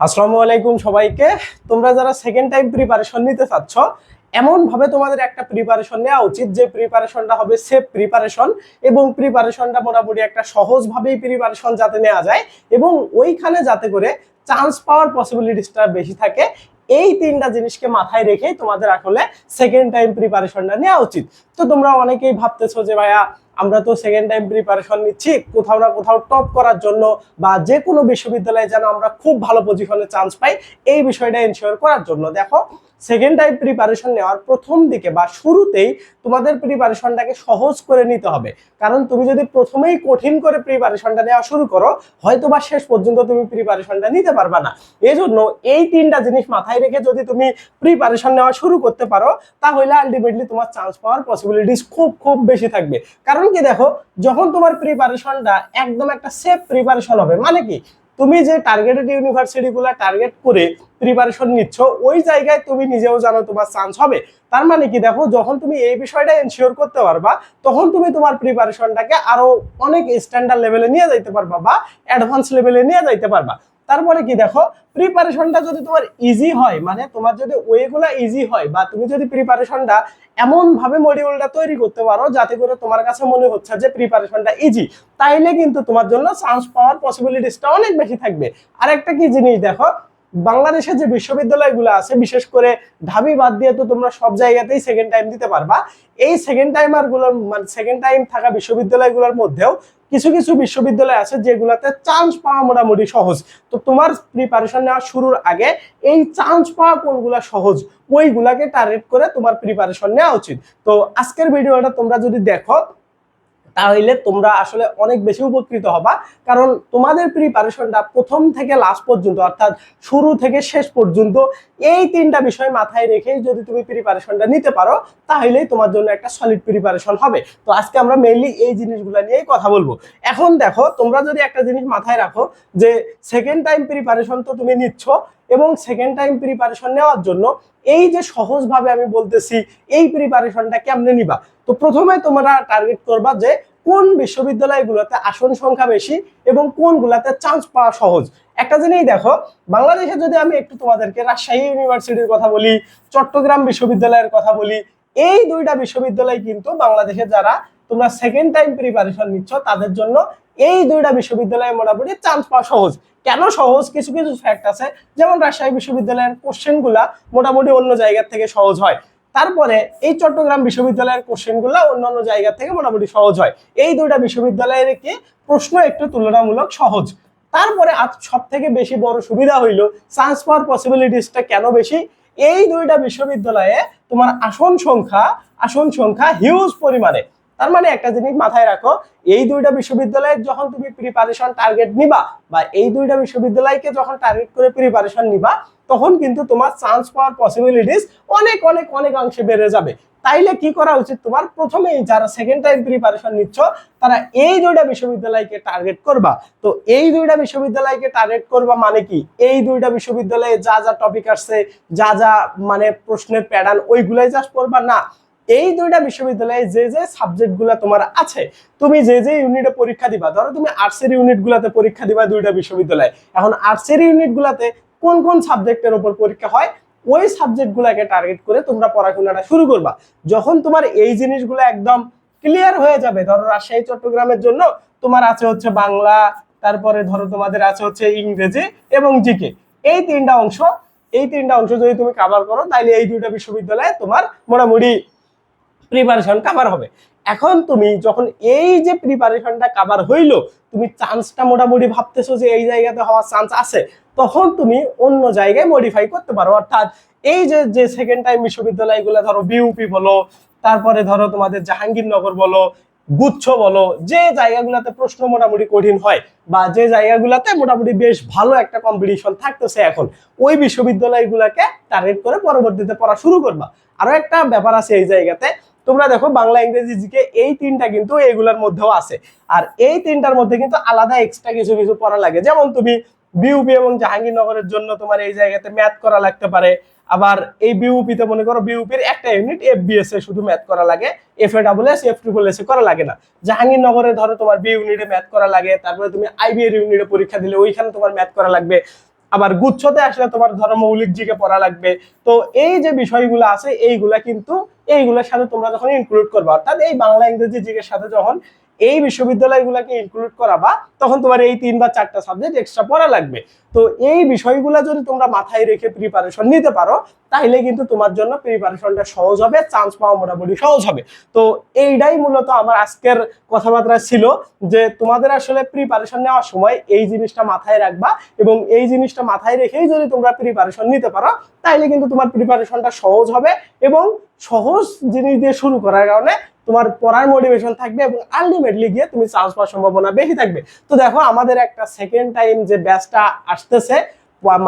আসসালামু আলাইকুম সবাইকে। তোমরা যারা সেকেন্ড টাইম প্রিপারেশন নিতে চাচ্ছ এমন ভাবে তোমাদের একটা প্রিপারেশন নেওয়া উচিত, যে প্রিপারেশনটা হবে সেফ প্রিপারেশন এবং প্রিপারেশনটা মোটামুটি একটা সহজভাবেই প্রিপারেশন যাতে নেওয়া যায় এবং ওইখানে যাতে করে চান্স পাওয়ার পসিবিলিটিসটা বেশি থাকে, এই তিনটা জিনিসকে মাথায় রেখেই তোমাদের আসলে সেকেন্ড টাইম প্রিপারেশনটা নেওয়া উচিত। তো তোমরা অনেকেই ভাবতেছো যে ভাইয়া আমরা তো সেকেন্ড টাইম প্রিপারেশন নিচ্ছি, কোথাও না কোথাও টপ করার জন্য বা যে কোনো বিশ্ববিদ্যালয়ে যেন আমরা খুব ভালো পজিশনে চান্স পাই, এই বিষয়টা এনশিওর করার জন্য। দেখো সেকেন্ড টাইম প্রিপারেশন নেওয়ার প্রথম দিকে বা শুরুতেই তোমাদের প্রিপারেশনটাকে সহজ করে নিতে হবে। কারণ তুমি যদি প্রথমেই কঠিন করে প্রিপারেশনটা নেওয়া শুরু করো হয়তো বা শেষ পর্যন্ত তুমি প্রিপারেশনটা নিতে পারবা না। এই জন্য এই তিনটা জিনিস মাথায় রেখে যদি তুমি প্রিপারেশন নেওয়া শুরু করতে পারো, তাহলে আলটিমেটলি তোমার চান্স পাওয়ার পসিবিলিটিস খুব খুব বেশি থাকবে। কারণ কি দেখো, যখন তোমার প্রিপারেশনটা একদম একটা সেফ প্রিপারেশন হবে মানে কি? তুমি যে টার্গেটেড ইউনিভার্সিটিগুলো টার্গেট করে প্রিপারেশন নিচ্ছ, ওই জায়গায় তুমি নিজেও জানো তোমার চান্স হবে। তার মানে কি দেখো, যখন তুমি এই বিষয়টা এনশিওর করতে পারবা, তখন তুমি তোমার প্রিপারেশনটাকে আরও অনেক স্ট্যান্ডার্ড লেভেলে নিয়ে যাইতে পারবা বা অ্যাডভান্স লেভেলে নিয়ে যাইতে পারবা। তারপরে কি দেখো প্রিপারেশনটা যদি তোমার ইজি হয় মানে তোমার যদি ওয়েগুলা ইজি হয় বা তুমি যদি প্রিপারেশনটা এমন ভাবে মডিউলটা তৈরি করতে পারো যাতে করে তোমার কাছে মনে হচ্ছে যে প্রিপারেশনটা ইজি তাইলে কিন্তু তোমার জন্য চান্স পাওয়ার পসিবিলিটিসটা অনেক বেশি থাকবে। আর একটা কি জিনিস দেখো বাংলাদেশের যে বিশ্ববিদ্যালয়গুলো আছে, বিশেষ করে ঢাবি বাদ দিয়ে তো তোমরা সব জায়গাতেই সেকেন্ড টাইম দিতে পারবা, এই সেকেন্ড টাইমারগুলোর মানে সেকেন্ড টাইম থাকা বিশ্ববিদ্যালয়গুলোর মধ্যেও কিছু কিছু বিশ্ববিদ্যালয় আছে যেগুলোতে চান্স পাওয়া মোটামুটি সহজ। তো তোমার প্রিপারেশন নেওয়া শুরুর আগে এই চান্স পাওয়া কোনগুলা সহজ, ওইগুলাকে টার্গেট করে তোমার প্রিপারেশন নেওয়া উচিত। তো আজকের ভিডিওটা তোমরা যদি দেখো, তাহলে তোমরা আসলে অনেক বেশি উপকৃত হবা। কারণ তোমাদের প্রিপারেশনটা প্রথম থেকে লাস্ট পর্যন্ত, অর্থাৎ শুরু থেকে শেষ পর্যন্ত এই তিনটা বিষয় মাথায় রেখেই যদি তুমি প্রিপারেশনটা নিতে পারো, তাহলেই তোমার জন্য একটা সলিড প্রিপারেশন হবে। তো আজকে আমরা মেইনলি এই জিনিসগুলো নিয়েই কথা বলব। এখন দেখো, তোমরা যদি একটা জিনিস মাথায় রাখো যে সেকেন্ড টাইম প্রিপারেশন তো তুমি নিচ্ছ এবং সেকেন্ড টাইম প্রিপারেশন নেওয়ার জন্য এই যে সহজভাবে আমি বলতেছি এই প্রিপারেশনটা কেমনে নিবা? তো প্রথমে তোমরা টার্গেট করবা যে কোন বিশ্ববিদ্যালয়গুলোতে আসন সংখ্যা বেশি এবং কোনগুলোতে চান্স পাওয়া সহজ। একটা জিনিস দেখো, বাংলাদেশে যদি আমি একটু তোমাদেরকে রাজশাহী ইউনিভার্সিটির কথা বলি, চট্টগ্রাম বিশ্ববিদ্যালয়ের কথা বলি, এই দুইটা বিশ্ববিদ্যালয় কিন্তু বাংলাদেশে যারা তোমরা সেকেন্ড টাইম প্রিপারেশন নিচ্ছ, তাদের জন্য এই দুইটা বিশ্ববিদ্যালয়ে মোটামুটি চান্স পাওয়া সহজ। কেন সহজ? কিছু কিছু ফ্যাক্ট আছে। যেমন রাজশাহী বিশ্ববিদ্যালয়ের কোশ্চেনগুলা মোটামুটি অন্য জায়গার থেকে সহজ হয়। তারপরে এই চট্টগ্রাম বিশ্ববিদ্যালয়ের কোশ্চেনগুলো অন্যান্য জায়গা থেকে মোটামুটি সহজ হয়। এই দুইটা বিশ্ববিদ্যালয়ের কি? প্রশ্ন একটু তুলনামূলক সহজ। তারপরে সব থেকে বেশি বড় সুবিধা হইল চান্স পাওয়ার পসিবিলিটিসটা কেন বেশি? এই দুইটা বিশ্ববিদ্যালয়ে তোমার আসন সংখ্যা আসন সংখ্যা হিউজ পরিমাণে। তার মানে একটা জিনিস মাথায় রাখো, এই দুইটা বিশ্ববিদ্যালয়ে যখন তুমি প্রিপারেশন টার্গেট নিবা বা এই দুইটা বিশ্ববিদ্যালয়কে যখন টার্গেট করে প্রিপারেশন নিবা, তখন কিন্তু তোমার চান্স পাওয়ার পসিবিলিটিস অনেক অনেক অনেক অংশে বেড়ে যাবে। তাইলে কি করা উচিত তোমার? প্রথমেই যারা সেকেন্ড টাইম প্রিপারেশন নিচ্ছ, তারা এই দুইটা বিশ্ববিদ্যালয়কে টার্গেট করবা। তো এই দুইটা বিশ্ববিদ্যালয়কে টার্গেট করবা মানে কি? এই দুইটা বিশ্ববিদ্যালয়ে যা যা টপিক আসছে, যা যা মানে প্রশ্নের প্যাটার্ন ওইগুলাই জাস্ট করবা না। এই দুইটা বিশ্ববিদ্যালয়ে যে যে সাবজেক্টগুলো তোমার আছে, তুমি যে যে ইউনিটে পরীক্ষা দিবা, ধরো তুমি আর্টসের ইউনিটগুলোতে পরীক্ষা দিবা দুইটা বিশ্ববিদ্যালয়ে। এখন আর্টসের ইউনিটগুলোতে কোন কোন সাবজেক্টের উপর পরীক্ষা হয়, ওই সাবজেক্টগুলোকে টার্গেট করে তোমরা পড়াশোনাটা শুরু করবা। যখন তোমার এই জিনিসগুলো একদম ক্লিয়ার হয়ে যাবে, ধরো রাজশাহী, চট্টগ্রামের জন্য তোমার আছে হচ্ছে বাংলা, তারপরে ধরো তোমাদের আছে হচ্ছে ইংরেজি এবং জিকে। এই তিনটা অংশ, এই তিনটা অংশ যদি তুমি কাভার করো তাহলে এই দুইটা বিশ্ববিদ্যালয়ে তোমার মোটামুটি প্রিপারেশন কাভার হবে। এখন তুমি যখন এই যে প্রিপারেশনটা কাভার হইল, তুমি চান্সটা মোটামুটি ভাবতেছো যে এই জায়গাতে হওয়ার চান্স আছে, তখন তুমি অন্য জায়গায় মডিফাই করতে পারো। অর্থাৎ এই যে যে সেকেন্ড টাইম বিশ্ববিদ্যালয়গুলো ধরো বিউপি বলো, তারপরে ধরো তোমাদের জাহাঙ্গীরনগর বলো, গুচ্ছ বলো, যে জায়গাগুলোতে প্রশ্ন মোটামুটি কঠিন হয় বা যে জায়গাগুলোতে মোটামুটি বেশ ভালো একটা কম্পিটিশন থাকতেছে এখন, ওই বিশ্ববিদ্যালয়গুলোকে টার্গেট করে পরবর্তীতে পড়া শুরু করবা। আরও একটা ব্যাপার আছে এই জায়গাতে তোমরা দেখো বাংলা, ইংরেজি, জিকে এই তিনটা কিন্তু এইগুলোর মধ্যেও আছে। আর এই তিনটার মধ্যে কিন্তু আলাদা এক্সট্রা কিছু কিছু পড়া লাগে। যেমন তুমি বিউপি এবং জাহাঙ্গীরনগরের জন্য তোমার এই জায়গাতে ম্যাথ করা লাগতে পারে। আবার এই বিউপিতে মনে করো বিউপির একটা ইউনিট এফ বিএস এ শুধু ম্যাথ করা লাগে। F A double S F triple S A করা লাগে না। জাহাঙ্গীরনগরে ধরো তোমার বি ইউনিটে ম্যাথ করা লাগে, তারপরে তুমি আইবি এর ইউনিটে পরীক্ষা দিলে ওইখানে তোমার ম্যাথ করা লাগবে। আবার গুচ্ছতে আসলে তোমার ধরো মৌলিক জিকে পড়া লাগবে। তো এই যে বিষয়গুলো আছে, এইগুলা কিন্তু এইগুলোর সাথে তোমরা যখন ইনক্লুড করবা অর্থাৎ এই বাংলা ইংরেজি জিকের সাথে যখন এই বিশ্ববিদ্যালয়গুলোকে ইনক্লুড করাবা তখন তোমার এই তিন বা চারটা সাবজেক্ট এক্সট্রা পড়া লাগবে। তো এই বিষয়গুলো যদি তোমরা মাথায় রেখে প্রিপারেশন নিতে পারো তাহলে কিন্তু তোমার জন্য প্রিপারেশনটা সহজ হবে চান্স পাওয়া মোটামুটি সহজ হবে। তো এইটাই মূলত আমার আজকের কথাবার্তা ছিল যে তোমাদের আসলে প্রিপারেশন নেওয়ার সময় এই জিনিসটা মাথায় রাখবা এবং এই জিনিসটা মাথায় রেখেই যদি তোমরা প্রিপারেশন নিতে পারো তাহলে কিন্তু তোমার প্রিপারেশনটা সহজ হবে এবং সহজ জিনিস দিয়ে শুরু করার কারণে তোমার পড়ার মোটিভেশন থাকবে এবং আলটিমেটলি গিয়ে তুমি চান্স পাওয়ার সম্ভাবনা বেশি থাকবে। তো দেখো, আমাদের একটা সেকেন্ড টাইম যে ব্যাচটা আসতেছে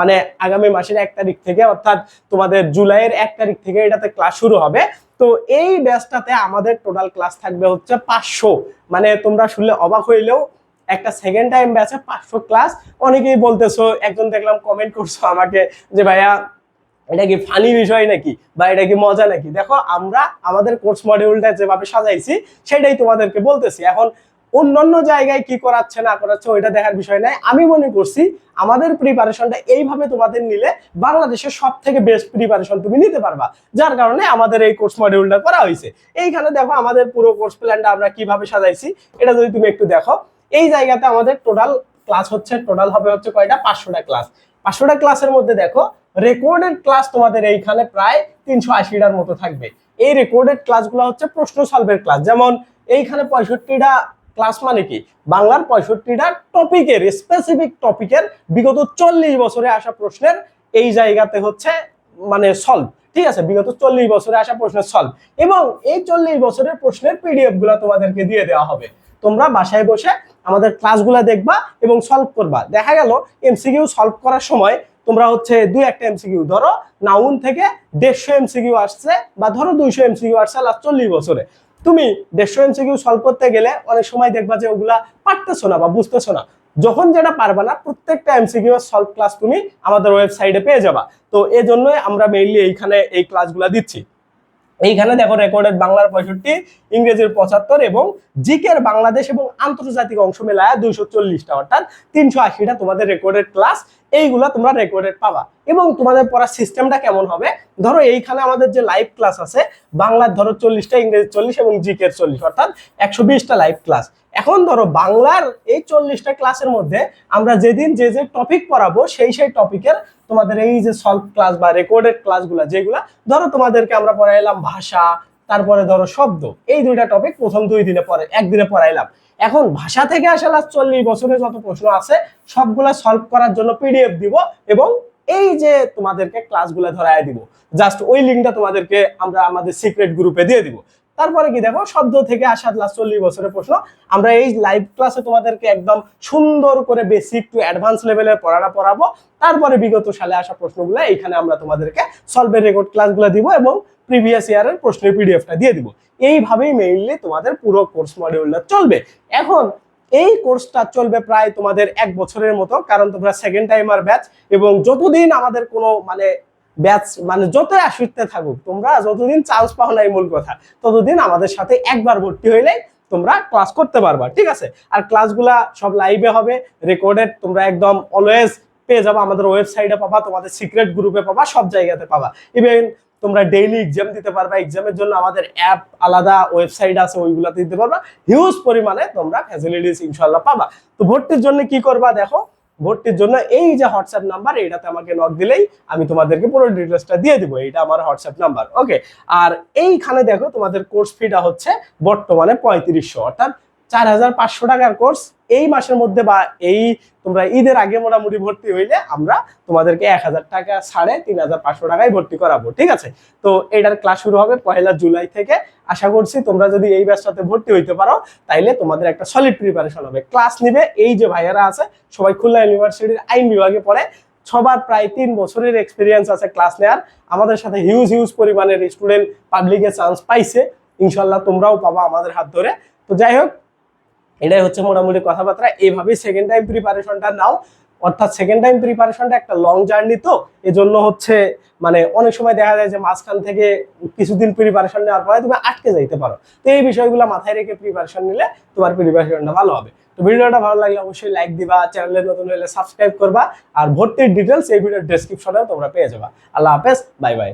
মানে আগামী মাসের এক তারিখ থেকে, অর্থাৎ তোমাদের জুলাইয়ের এক তারিখ থেকে এটাতে ক্লাস শুরু হবে। তো এই ব্যাচটাতে আমাদের টোটাল ক্লাস থাকবে হচ্ছে পাঁচশো। মানে তোমরা শুনলে অবাক হইলেও একটা সেকেন্ড টাইম ব্যাচে পাঁচশো ক্লাস অনেকেই বলতেছো, একজন দেখলাম কমেন্ট করছ আমাকে যে, ভাইয়া এটা কি ফানি বিষয় নাকি? বা এটা কি মজা নাকি? দেখো, আমরা আমাদের কোর্স মডিউলটা যেভাবে সাজাইছি, সেটাই তোমাদেরকে বলতেছি। এখন অন্যান্য জায়গায় কি করাচ্ছে, না করাচ্ছে, ওইটা দেখার বিষয় নাই। আমি মনে করছি, আমাদের প্রিপারেশনটা এইভাবে তোমাদের নিলে বাংলাদেশের সব থেকে বেস্ট প্রিপারেশন তুমি নিতে পারবা। যার কারণে আমাদের এই কোর্স মডিউলটা করা হয়েছে। এইখানে দেখো, আমাদের পুরো কোর্স প্ল্যানটা আমরা কীভাবে সাজাইছি, এটা যদি তুমি একটু দেখো। এই জায়গাতে আমাদের টোটাল ক্লাস হচ্ছে টোটাল হবে হচ্ছে কয়টা? পাঁচশোটা ক্লাস পাঁচশোটা ক্লাসের মধ্যে দেখো রেকর্ডেড ক্লাস তোমাদের এইখানে প্রায় তিনশো আশিটার মতো থাকবে। এই রেকর্ডেড ক্লাসগুলো হচ্ছে প্রশ্ন সলভের ক্লাস যেমন, এইখানে পঁয়ষট্টিটা ক্লাস মানে কি? বাংলার পঁয়ষট্টিটা টপিকের স্পেসিফিক টপিকের বিগত চল্লিশ বছরে আসা প্রশ্নের এই জায়গাতে হচ্ছে মানে সলভ ঠিক আছে? বিগত চল্লিশ বছরে আসা প্রশ্নের সলভ এবং এই চল্লিশ বছরের প্রশ্নের পিডিএফগুলো তোমাদেরকে দিয়ে দেওয়া হবে। তোমরা বাসায় বসে আমাদের ক্লাসগুলো দেখবা এবং সলভ করবা। দেখা গেল এমসিকিউ সলভ করার সময় তোমরা হচ্ছে দুই একটা এমসিকিউ ধরো, নাউন থেকে দেড়শো এমসিকিউ আসছে বা ধরো দুইশো এমসিকিউ আসছে লাস্ট চল্লিশ বছরে। তুমি দেড়শো এমসিকিউ সলভ করতে গেলে অনেক সময় দেখবা যে ওগুলা পারতেছো না বা বুঝতেছো না। যখন যেটা পারবা না, প্রত্যেকটা এমসিকিউ সলভ ক্লাস তুমি আমাদের ওয়েবসাইটে পেয়ে যাবা। তো এই জন্যই আমরা মেইনলি এইখানে এই ক্লাসগুলো দিচ্ছি। এইখানে দেখো রেকর্ডেড বাংলার পঁয়ষট্টি, ইংরেজির পঁচাত্তর এবং জিকের বাংলাদেশ এবং আন্তর্জাতিক অংশ মেলায় দুইশো চল্লিশটা, অর্থাৎ তিনশো আশিটা তোমাদের রেকর্ডেড ক্লাস এইগুলা তোমরা রেকর্ডেড পাবা। এবং তোমাদের পড়ার সিস্টেমটা কেমন হবে? ধরো এইখানে আমাদের যে লাইভ ক্লাস আছে, বাংলার ধরো চল্লিশটা ইংরেজি চল্লিশ এবং জিকের চল্লিশ, অর্থাৎ একশো বিশটা লাইভ ক্লাস এখন ধরো বাংলার এই চল্লিশটা ক্লাসের মধ্যে আমরা যেদিন যে যে টপিক পড়াবো, সেই সেই টপিকের তোমাদের এই যে সলভ ক্লাস বা রেকর্ডেড ক্লাসগুলো যেগুলা, ধরো তোমাদেরকে আমরা পড়াইলাম ভাষা, তারপরে ধরো শব্দ, এই দুইটা টপিক প্রথম দুই দিনে পরে একদিনে পড়াইলাম। এখন ভাষা থেকে আসা লাস্ট চল্লিশ বছরের যত প্রশ্ন আছে, সবগুলা সলভ করার জন্য পিডিএফ দিব এবং এই যে তোমাদেরকে ক্লাসগুলো ধরায় দিব জাস্ট ওই লিঙ্কটা তোমাদেরকে আমরা আমাদের সিক্রেট গ্রুপে দিয়ে দিব। তারপরে কি দেখো, শব্দ থেকে আসা লাস্ট চল্লিশ বছরের প্রশ্ন, আমরা এই লাইভ ক্লাসে তোমাদেরকে একদম সুন্দর করে বেসিক টু অ্যাডভান্স লেভেলের পড়াটা পড়াবো। তারপরে বিগত সালে আসা প্রশ্নগুলো, এইখানে আমরা তোমাদেরকে সলভের রেকর্ড ক্লাসগুলো দিব এবং প্রিভিয়াস ইয়ারের প্রশ্নের পিডিএফটা দিয়ে দিব। এইভাবেই মেইনলি তোমাদের পুরো কোর্স মডিউলটা চলবে। এখন এই কোর্সটা চলবে প্রায় তোমাদের এক বছরের মতো, কারণ তোমরা সেকেন্ড টাইমার ব্যাচ এবং যতদিন আমাদের কোনো মানে ব্যাচ মানে যতই আসিতে থাকুক, তোমরা যতদিন চান্স পাও নাই মূল কথা, ততদিন আমাদের সাথে একবার ভর্তি হইলে তোমরা ক্লাস করতে পারবা, ঠিক আছে? আর ক্লাসগুলা সব লাইভে হবে রেকর্ডেড তোমরা একদম অলওয়েজ পেয়ে যাবা, আমাদের ওয়েবসাইটে পাবা, তোমাদের সিক্রেট গ্রুপে পাবা, সব জায়গাতে পাবা। ইভেন তোমরা ডেইলি এক্সাম দিতে পারবা। এক্সামের জন্য আমাদের অ্যাপ আলাদা ওয়েবসাইট আছে, ওইগুলাতে দিতে পারবা। হিউজ পরিমাণে তোমরা ফ্যাসিলিটিস ইনশাল্লাহ পাবা। তো ভর্তির জন্য কি করবা দেখো? ভর্তির জন্য এই যে হোয়াটসঅ্যাপ নাম্বার এইটাতে আমাকে নক দিলেই আমি তোমাদেরকে পুরো ডিটেলসটা দিয়ে দিব। এটা আমার হোয়াটসঅ্যাপ নাম্বার ওকে আর এইখানে দেখো তোমাদের কোর্স ফিটা হচ্ছে বর্তমানে পঁয়ত্রিশশো, অর্থাৎ চার হাজার পাঁচশো টাকার কোর্স এই মাসের মধ্যে বা এই তোমরা ঈদের আগে মোটামুটি ভর্তি হইলে আমরা তোমাদেরকে এক হাজার টাকা সাড়ে তিন হাজার পাঁচশো টাকায় ভর্তি করাবো, ঠিক আছে? তো এটার ক্লাস শুরু হবে পয়লা জুলাই থেকে। আশা করছি তোমরা যদি এই ব্যাচটাতে ভর্তি হইতে পারো, তাইলে তোমাদের একটা সলিড প্রিপারেশন হবে। ক্লাস নিবে এই যে ভাইয়ারা আছে, সবাই খুলনা ইউনিভার্সিটির আইন বিভাগে পড়ে সবার প্রায় তিন বছরের এক্সপিরিয়েন্স আছে ক্লাস নেওয়ার আমাদের সাথে হিউজ হিউজ পরিমাণের স্টুডেন্ট পাবলিকে চান্স পাইছে। ইনশাল্লাহ তোমরাও পাবা আমাদের হাত ধরে। তো যাই হোক এটাই হচ্ছে মোটামুটি কথাবার্তা। এইভাবে সেকেন্ড টাইম প্রিপারেশনটা নাও। অর্থাৎ সেকেন্ড টাইম প্রিপারেশনটা একটা লং জার্নি তো, এজন্য হচ্ছে মানে অনেক সময় দেখা যায় যে মাঝখান থেকে কিছুদিন প্রিপারেশন নেওয়ার পরে তুমি আটকে যাইতে পারো। তো এই বিষয়গুলো মাথায় রেখে প্রিপারেশন নিলে তোমার প্রিপারেশনটা ভালো হবে। তো ভিডিওটা ভালো লাগলে অবশ্যই লাইক দিবা চ্যানেলে নতুন হলে সাবস্ক্রাইব করবা, আর ভর্তির ডিটেলস এই ভিডিওর ডেসক্রিপশনেও তোমরা পেয়ে যাবা। আল্লাহ হাফেজ বাই বাই